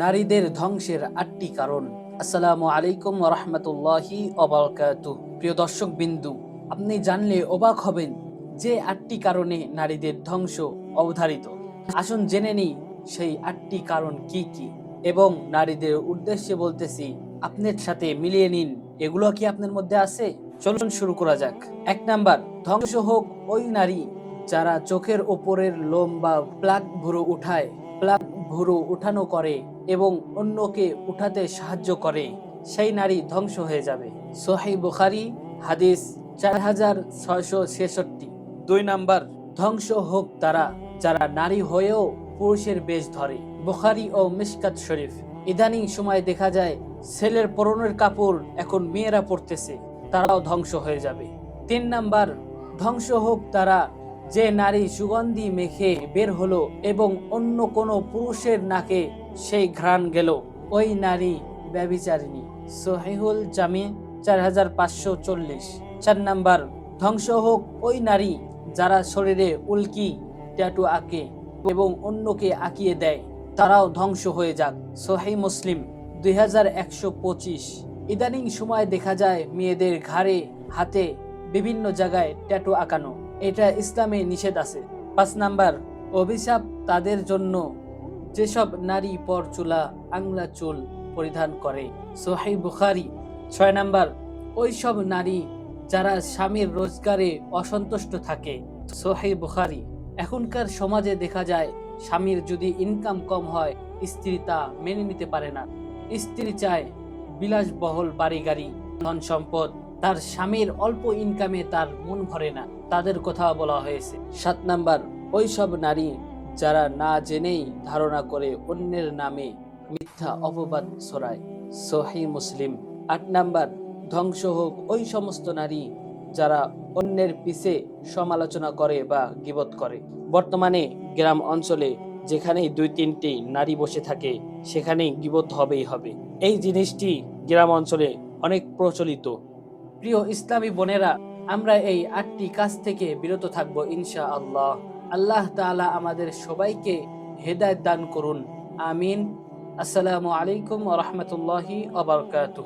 নারীদের ধ্বংসের আটটি কারণ। আসসালামু আলাইকুম রহমতুল্লাহি অবরকাত প্রিয় দর্শক বিন্দু আপনি জানলে অবাক হবেন যে আটটি কারণে নারীদের ধ্বংস অবধারিত। আসুন জেনে নিই সেই আটটি কারণ কি কি। এবং নারীদের উদ্দেশ্যে বলতেছি, আপনার সাথে মিলিয়ে নিন, এগুলো কি আপনার মধ্যে আছে? চলুন শুরু করা যাক। এক নাম্বার, ধ্বংস হোক ওই নারী যারা চোখের ওপরের লোম বা প্লাগ ভুরু উঠায়। প্লাগ ভুরু উঠানো করে এবং অন্যকে উঠাতে সাহায্য করে, সেই নারী ধ্বংস হয়ে যাবে। সোহাই বুখারি, হাদিস চার হাজার ছেষট্টি। দুই নাম্বার, ধ্বংস হোক তারা, যারা নারী হয়েও পুরুষের বেশ ধরে। বুখারি ও মিশকাত শরীফ। ইদানিং সময় দেখা যায়, ছেলের পরনের কাপড় এখন মেয়েরা পরতেছে, তারাও ধ্বংস হয়ে যাবে। তিন নাম্বার, ধ্বংস হোক তারা যে নারী সুগন্ধি মেখে বের হলো এবং অন্য কোনো পুরুষের নাকে সেই ঘ্রাণ গেল। ওই নারী ব্যবিচারিণী সহিহুল জামি, চার হাজার পাঁচশো চল্লিশ। চার নাম্বার, ধ্বংস হোক ওই নারী যারা শরীরে উল্কি, ট্যাটু আঁকে এবং অন্যকে আঁকিয়ে দেয়, তারাও ধ্বংস হয়ে যাক। সোহাই মুসলিম, দুই হাজার একশো পঁচিশ। ইদানিং সময় দেখা যায় মেয়েদের ঘাড়ে, হাতে বিভিন্ন জায়গায় ট্যাটু আঁকানো। এটা ইসলামে নিষেধ আছে। পাঁচ নাম্বার, অভিশাপ তাদের জন্য যেসব নারী পর চুলা, আংলা চুল পরিধান করে। সোহাই বুখারি। ছয় নাম্বার ওই সব নারী যারা স্বামীর রোজগারে অসন্তুষ্ট থাকে। সোহাই বুখারি। এখনকার সমাজে দেখা যায়, স্বামীর যদি ইনকাম কম হয়, স্ত্রী তা মেনে নিতে পারে না। স্ত্রী চায় বিলাসবহল বাড়ি গাড়ি ধন সম্পদ তার স্বামীর অল্প ইনকামে তার মন ভরে না। তাদের কথা বলা হয়েছে। সাত নাম্বার ওই সব নারী যারা না জেনেই ধারণা করে অন্যের নামে মিথ্যা অপবাদ ছড়ায়। সহি মুসলিম। আট নাম্বার, ধ্বংস হোক ওই সমস্ত নারী যারা অন্যের পিছে সমালোচনা করে বা গিবত করে। বর্তমানে গ্রাম অঞ্চলে যেখানেই দুই তিনটি নারী বসে থাকে, সেখানেই গিবত হবেই হবে। এই জিনিসটি গ্রাম অঞ্চলে অনেক প্রচলিত। প্রিয় ইসলামী বোনেরা, আমরা এই আটটি কাজ থেকে বিরত থাকব ইনশা আল্লাহ আল্লাহ তালা আমাদের সবাইকে হেদায়ত দান করুন। আমিন। আসসালামু আলাইকুম ওয়া আবরকাত